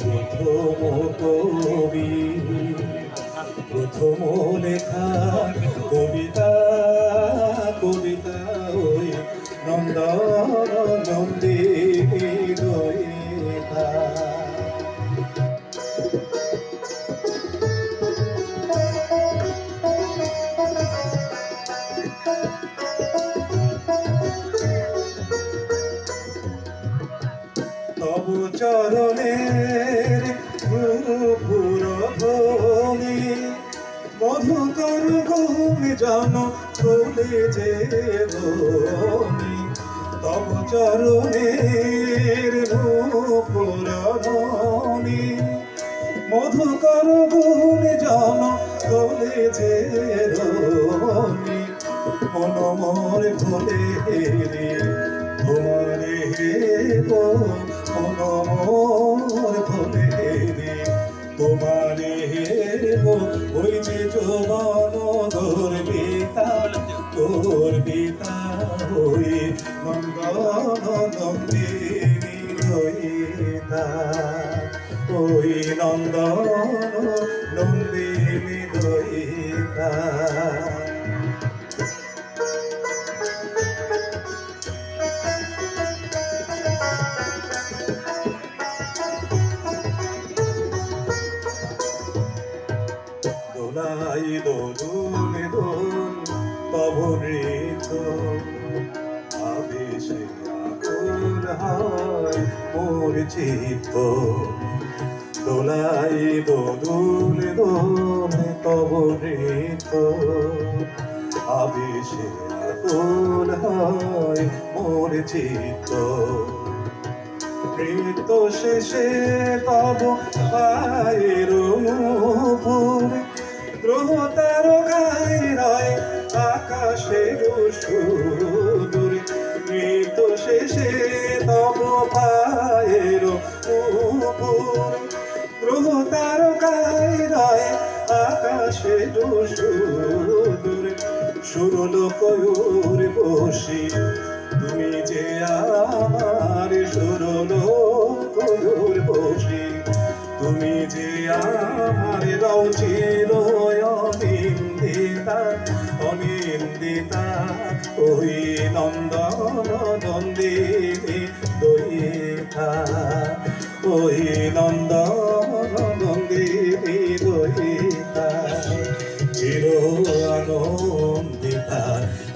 প্রথম কবি প্রথম লেখা কবিতা কবিতা ওই নন্দন নন্দিনী চরণের পুর ভূমি মধুকর ভূমি জন তোলে যে ধনি তব চরণের পুর ভূমি মধুকর ভূমি জন তোলে যে ধনি মন মোর ভোলে তোমারে গো গো ওই যে জবান তোর পিতা তোর পিতা ওই নন্দন নন্দিনী রইতা ওই নন্দন নন্দিনী রইতা হয় মোর চিত্ত। দোলাই দোল দোল তব নৃত্য। আবেশে আকুল হয় মোর চিত্ত। নৃত্য শেষে তব পায়ের গ্রহ তার গায়ে রয় আকাশের সুদূরে সুরল কয়ুর বসি, তুমি যে আমার সুরল কয়ুর বসি, তুমি যে আমার রৌচির অনিন্দিতা অনিন্দিতা, ওই নন্দন নন্দিনী।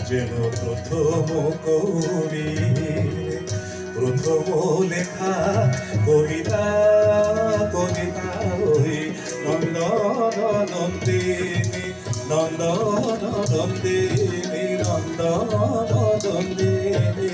যেন প্রথম কবি প্রথম লেখা কবিতা কবিতা ওই নন্দন নন্দিনী নন্দন নন্দিনী নন্দন নন্দিনী